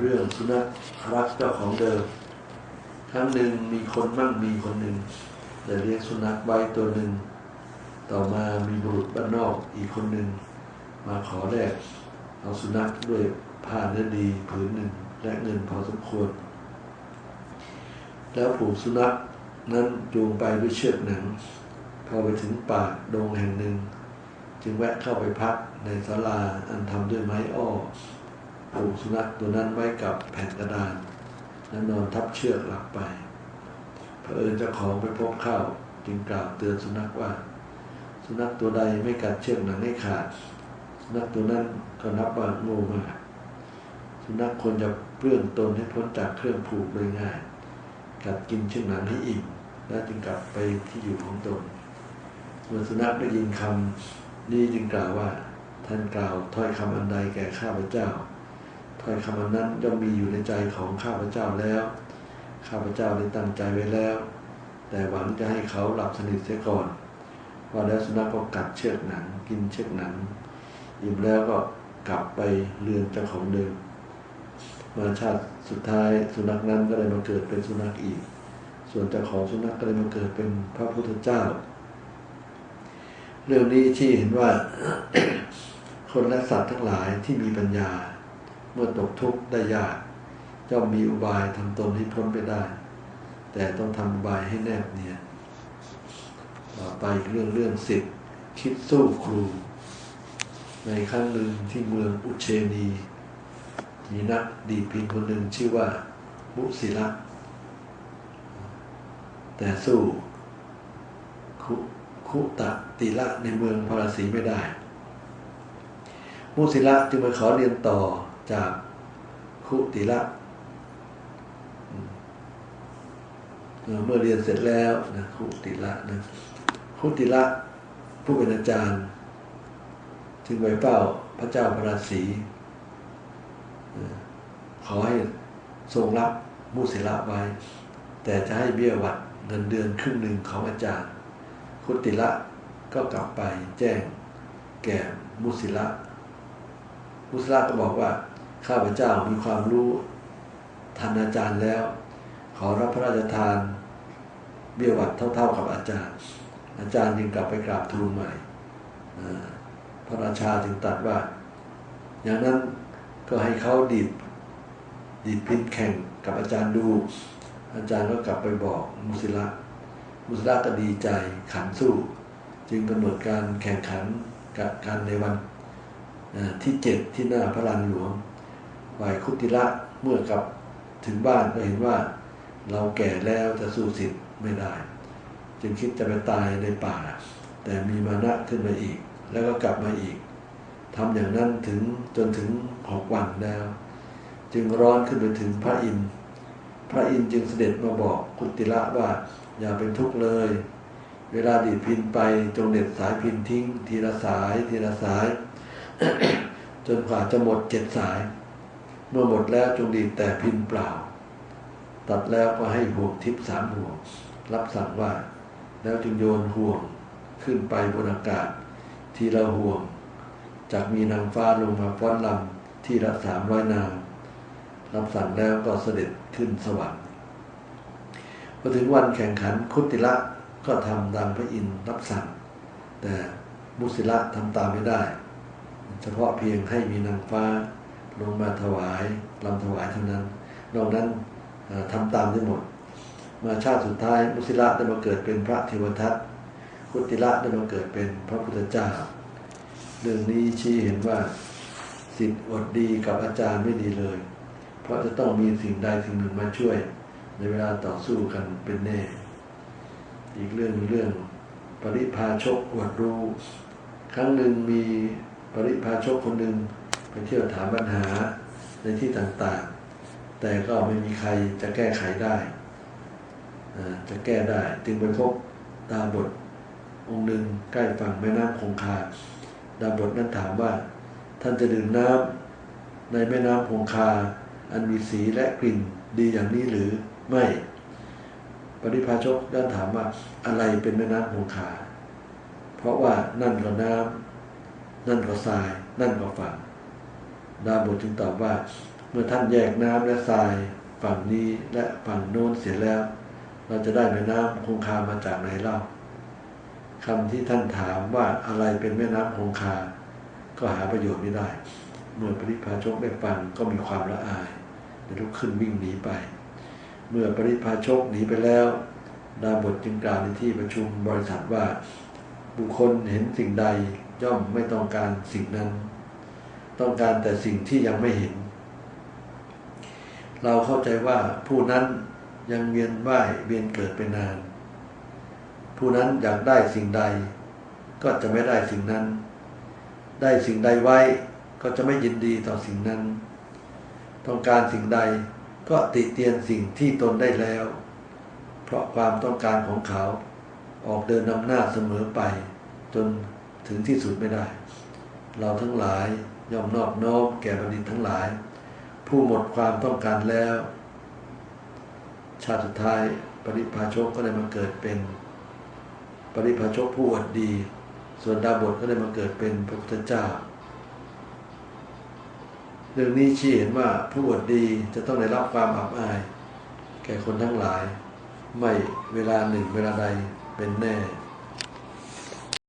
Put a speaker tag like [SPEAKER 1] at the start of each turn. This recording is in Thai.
[SPEAKER 1] เรื่องสุนัขรักเจ้าของเดิมครั้งหนึ่งมีคนมั่งมีคนหนึ่งได้เลี้ยงสุนัขไว้ตัวหนึ่ง ต่อมามีบุรุษบ้านนอกอีกคนหนึ่ง มาขอแลกเอาสุนัขด้วยผ้าเนื้อดีผืนหนึ่งและเงินพอสมควร แล้วผูกสุนัขนั้นจูงไปด้วยเชือกหนังพอไปถึงป่าดงแห่งหนึ่ง จึงแวะเข้าไปพักในศาลาอันทำด้วยไม้อ้อ ผูกสุนัขตัวนั้นไว้กับแผ่นกระดานแล้วนอนทับเชือกหลับไปเผอิญเจ้าของไปพบเข้าจึงกล่าวเตือนสุนัขว่า สุนัขตัวใดไม่กัดเชือกหนังให้ขาด สุนัขตัวนั้นก็นับว่าโง่มากสุนัขควรจะเปลื้องตนให้พ้นจากเครื่องผูกโดยง่าย กัดกินเชือกหนังให้อิ่มแล้วจึงกลับไปที่อยู่ของตนเมื่อสุนัขได้ยินคำนี้จึงกล่าวว่าท่านกล่าวถ้อยคำอันใดแก่ข้าพเจ้า ถ้อยคำนนั้นย่อมมีอยู่ในใจของข้าพเจ้าแล้ว ข้าพเจ้าได้ตั้งใจไว้แล้ว แต่หวังจะให้เขาหลับสนิทเสียก่อน ว่าแล้วสุนัขก็กัดเชือกหนัง กินเชือกหนังอิ่มแล้วก็กลับไปเรือนเจ้าของเดิม มาชาติสุดท้ายสุนัขนั้นก็เลยมาเกิดเป็นสุนัขอีก ส่วนเจ้าของสุนัขก็เลยมาเกิดเป็นพระพุทธเจ้า เรื่องนี้ที่เห็นว่าคนและสัตว์ทั้งหลายที่มีปัญญา เมื่อตกทุกข์ได้ยากย่อมมีอุบายทำตนให้พ้นไปได้ แต่ต้องทำอุบายให้แนบเนียนต่อไปเรื่องเรื่องสิทธิ์คิดสู้ครู ในครั้งหนึ่งที่เมืองอุเชนีมีนักดีพินคนหนึ่งชื่อว่ามุสิละแต่สู้คุคุตะติละในเมืองพาราสีไม่ได้ มุสิละจึงมาขอเรียนต่อ จากคุติละเมื่อเรียนเสร็จแล้วนะคุติละนะคุติละผู้เป็นอาจารย์จึงไปเฝ้าพระเจ้าพระราศีขอให้ทรงรับมุสิละไว้ แต่จะให้เบี้ยวัดเงินเดือนครึ่งหนึ่งของอาจารย์ คุติละก็กลับไปแจ้งแก่มุสิละมุสิละก็บอกว่า ข้าพเจ้ามีความรู้ทันอาจารย์แล้ว ขอรับพระราชทาน เบี้ยหวัดเท่า ๆ กับอาจารย์ อาจารย์จึงกลับไปกราบทูลใหม่พระราชาจึงตรัสว่า อย่างนั้นก็ให้เขาดีดดีดพินแข่งกับอาจารย์ดู อาจารย์ก็กลับไปบอกมุสิละมุสิละก็ดีใจขันสู้ จึงกำหนดการแข่งขันกับกันในวันที่เจ็ดที่หน้าพระลานหลวง ฝ่ายคุติละเมื่อกลับถึงบ้านก็เห็นว่า เราแก่แล้วจะสู้สิทธิ์ไม่ได้ จึงคิดจะไปตายในป่า แต่มีมานะขึ้นมาอีก แล้วก็กลับมาอีกทำอย่างนั้นถึงจนถึงหกวันแล้ว จึงร้อนขึ้นไปถึงพระอินทร์พระอินทร์จึงเสด็จมาบอกกุติละว่าอย่าเป็นทุกข์เลย เวลาดีดพินไปจงเด็ดสายพินทิ้ง ทีละสาย ทีละสาย จนกว่าจะหมดเจ็ดสาย เมื่อหมดแล้วจงดีแต่พินเปล่า ตัดแล้วก็ให้ห่วงทิพสามห่วง รับสั่งว่า แล้วจึงโยนห่วงขึ้นไปบนอากาศ ทีละห่วงจากมีนางฟ้าลงมาฟ้อนลำที่ละสามร้อยนางรับสั่งแล้วก็เสด็จขึ้นสวรรค์พอถึงวันแข่งขันคุติละก็ทำตามพระอินทร์รับสั่ง แต่มุสิละทำตามไม่ได้ เฉพาะเพียงให้มีนางฟ้า ลงมาถวายลำถวายเท่านั้นนอกนั้นเอ่อทำตามได้หมด มาชาติสุดท้ายมุสิละได้มาเกิดเป็นพระเทวทัตคุติละได้มาเกิดเป็นพระพุทธเจ้า เรื่องนี้ชี้เห็นว่าสิทธิ์อดดีกับอาจารย์ไม่ดีเลย เพราะจะต้องมีสิ่งใดสิ่งหนึ่งมาช่วย ในเวลาต่อสู้กันเป็นแน่ อีกเรื่องเรื่องปริพาชกอวดรู้ ครั้งหนึ่งมีปริพาชกคนหนึ่ง เที่ยวถามปัญหาในที่ต่างๆ แต่ก็ไม่มีใครจะแก้ไขได้จะแก้ได้ จึงไปพบดาบทองค์หนึ่งใกล้ฝั่งแม่น้ำคงคา ดาบทนั้นถามว่า ท่านจะดื่มน้ำในแม่น้ำคงคา อันมีสีและกลิ่นดีอย่างนี้หรือไม่ ปริพาชกด้านถามว่าอะไรเป็นแม่น้ำคงคา เพราะว่านั่นก็น้ำนั่นก็ทราย นั่นก็ฝั่ง ดาบทจึงตอบว่าแมื่อท่านแยกน้ำและทรายฝั่งนี้และฝั่งโน้นเสร็จแล้ว เราจะได้แม่น้ำคงคามาจากไหนเล่าคำที่ท่านถามว่าอะไรเป็นแม่น้ำคงคา ก็หาประโยชน์ไม่ได้ เมื่อปริพาชกได้ฟังก็มีความละอายและลุกขึ้นวิ่งหนีไป เมื่อปริพาชกหนีไปแล้ว ดาบทจึงกล่าวในที่ประชุมบริษัทว่า บุคคลเห็นสิ่งใดย่อมไม่ต้องการสิ่งนั้น ต้องการแต่สิ่งที่ยังไม่เห็น เราเข้าใจว่าผู้นั้นยังเวียนว่ายเวียนเกิดไปนาน ผู้นั้นอยากได้สิ่งใด ก็จะไม่ได้สิ่งนั้น ได้สิ่งใดไว้ก็จะไม่ยินดีต่อสิ่งนั้น ต้องการสิ่งใดก็ติเตียนสิ่งที่ตนได้แล้ว เพราะความต้องการของเขาออกเดินนำหน้าเสมอไป จนถึงที่สุดไม่ได้ เราทั้งหลาย ย่อมนอบน้อมแก่บัณฑิตทั้งหลาย ผู้หมดความต้องการแล้ว ชาติสุดท้ายปริพาชกก็ได้มาเกิดเป็น ปริพาชกผู้อวดดี ส่วนดาบทก็ได้มาเกิดเป็นพระพุทธเจ้า เรื่องนี้ชี้เห็นว่าผู้อวดดีจะต้องได้รับความอับอาย แก่คนทั้งหลาย ไม่เวลาหนึ่งเวลาใดเป็นแน่